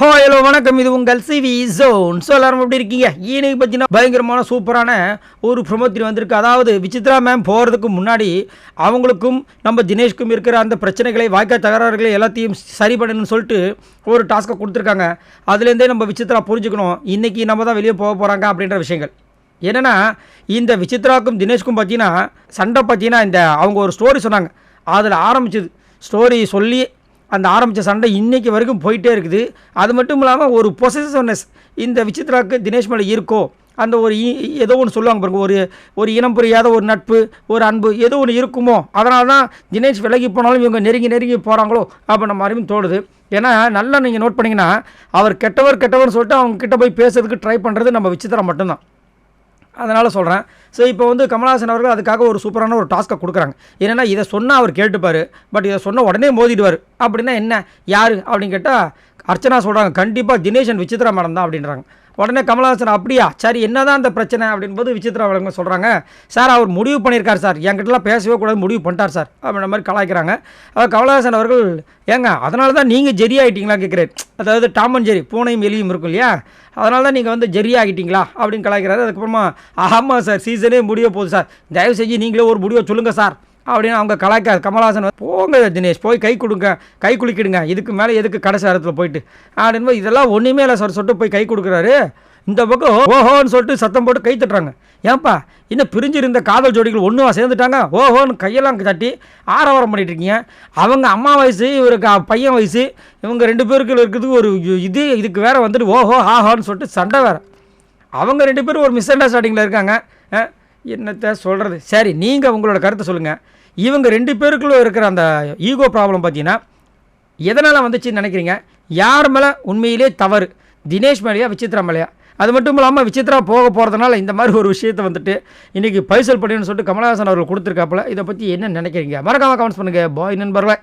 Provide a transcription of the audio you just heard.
Hello வணக்கம். இது உங்கள் சிவி ஜோன் ஸோ எல்லாரும் எப்படி இருக்கீங்க? இன்னைக்கு பார்த்தீங்கன்னா பயங்கரமான சூப்பரான ஒரு ப்ரொமோத்திரி வந்திருக்கு. அதாவது விசித்ரா மேம் போகிறதுக்கு முன்னாடி அவங்களுக்கும் நம்ம தினேஷ்க்கும் இருக்கிற அந்த பிரச்சனைகளை வாய்க்கால் தகராறுகளை எல்லாத்தையும் சரி பண்ணணும்னு சொல்லிட்டு ஒரு டாஸ்க்கை கொடுத்துருக்காங்க. அதுலேருந்தே நம்ம விசித்ரா புரிஞ்சுக்கணும். இன்றைக்கி நம்ம தான் வெளியே போக போகிறாங்க அப்படின்ற விஷயங்கள். என்னென்னா இந்த விசித்ராக்கும் தினேஷ்க்கும் பார்த்தீங்கன்னா சண்டை பார்த்தீங்கன்னா இந்த அவங்க ஒரு ஸ்டோரி சொன்னாங்க. அதில் ஆரம்பிச்சது. ஸ்டோரி சொல்லி அந்த ஆரம்பித்த சண்டை இன்றைக்கி வரைக்கும் போயிட்டே இருக்குது. அது மட்டும் இல்லாமல் ஒரு பொசசிவ்னஸ் இந்த விசித்ராக்கு தினேஷ் மேலே இருக்கோ அந்த ஒரு இ- ஏதோ ஒன்று சொல்லுவாங்க பாருங்க ஒரு ஒரு இனம் புரியாத ஒரு நட்பு ஒரு அன்பு ஏதோ ஒன்று இருக்குமோ அதனால தான் தினேஷ் விலகி போனாலும் இவங்க நெருங்கி நெருங்கி போகிறாங்களோ அப்படின்ற மாதிரியும் தோணுது. ஏன்னா நல்லா நீங்கள் நோட் பண்ணிங்கன்னா அவர் கெட்டவர் கெட்டவர்னு சொல்லிட்டு அவங்க கிட்ட போய் பேசுறதுக்கு ட்ரை பண்ணுறது நம்ம விசித்ரா மட்டும்தான். அதனால் சொல்கிறேன் ஸோ இப்போ வந்து கமல்ஹாசன் அவர்கள் அதுக்காக ஒரு சூப்பரான ஒரு டாஸ்க்கை கொடுக்குறாங்க. என்னென்னா இதை சொன்னால் அவர் கேட்டுப்பார். பட் இதை சொன்ன உடனே மோதிடுவார். அப்படின்னா என்ன? யார்? அப்படின்னு கேட்டால் அர்ச்சனா சொல்கிறாங்க கண்டிப்பாக தினேஷன் விசித்ரா மேடம் தான் அப்படின்றாங்க. உடனே கமலஹாசன் அப்படியா? சரி என்னதான் அந்த பிரச்சனை? அப்படின்போது விசித்ரா வழங்க சொல்கிறாங்க சார் அவர் முடிவு பண்ணியிருக்கார் சார். என்கிட்டலாம் பேசவே கூடாது முடிவு பண்ணிட்டார் சார். அப்படின்ற மாதிரி கலாய்க்கிறாங்க. அவர் கமலஹாசன் அவர்கள் ஏங்க அதனால தான் நீங்கள் ஜெரி ஆகிட்டீங்களா கேட்குறேன். அதாவது டாமன் ஜெரி பூனையும் எலியும் இருக்கும் இல்லையா? அதனால தான் நீங்கள் வந்து ஜெரி ஆகிட்டீங்களா? அப்படின்னு கலாய்க்கிறாரு. அதுக்கப்புறமா ஆமாம் சார் சீசனே முடிய போகுது சார். தயவு செஞ்சு நீங்களே ஒரு முடிவை சொல்லுங்கள் சார். அப்படின்னு அவங்க கலாய்க்க கமல்ஹாசன் போங்க தினேஷ் போய் கை கொடுங்க கை குலுக்கிடுங்க இதுக்கு மேலே எதுக்கு கடைசி நேரத்தில் போயிட்டு? அப்படின்னு இதெல்லாம் ஒன்றுமே இல்லை சார் சொல்லிட்டு போய் கை கொடுக்குறாரு. இந்த பக்கம் ஓஹோன்னு சொல்லிட்டு சத்தம் போட்டு கை தட்டுறாங்க. ஏன்பா இன்னும் பிரிஞ்சிருந்த காதல் ஜோடிகள் ஒன்றுவா சேர்ந்துட்டாங்க? ஓஹோன்னு கையெல்லாம் தட்டி ஆரவாரம் பண்ணிட்டு இருக்கீங்க. அவங்க அம்மா வயசு இவருக்கு பையன் வயசு இவங்க ரெண்டு பேருக்கு இருக்கிறதுக்கு ஒரு இது இதுக்கு வேற வந்துட்டு ஓஹோ ஆஹோன்னு சொல்லிட்டு சண்டை வேற. அவங்க ரெண்டு பேரும் ஒரு மிஸ் அண்டர்ஸ்டாண்டிங்கில் இருக்காங்க. என்னத்த சொல்கிறது சரி நீங்கள் உங்களோட கருத்தை சொல்லுங்கள் இவங்க ரெண்டு பேருக்குள்ளே இருக்கிற அந்த ஈகோ ப்ராப்ளம் பார்த்தீங்கன்னா எதனால் வந்துச்சுன்னு நினைக்கிறீங்க? யார் மேலே உண்மையிலே தவறு? தினேஷ் மேலேயா விசித்ரா மேலேயா? அது மட்டும் இல்லாமல் விசித்ரா போக போகிறதுனால இந்த மாதிரி ஒரு விஷயத்தை வந்துட்டு இன்றைக்கி பைசல் பண்ணின்னு சொல்லிட்டு கமலஹாசன் அவர்கள் கொடுத்துருக்காப்புல இதை பற்றி என்ன நினைக்கிறீங்க? மறக்காம கமெண்ட்ஸ் பண்ணுங்கள் பாய் நண்பர்களை.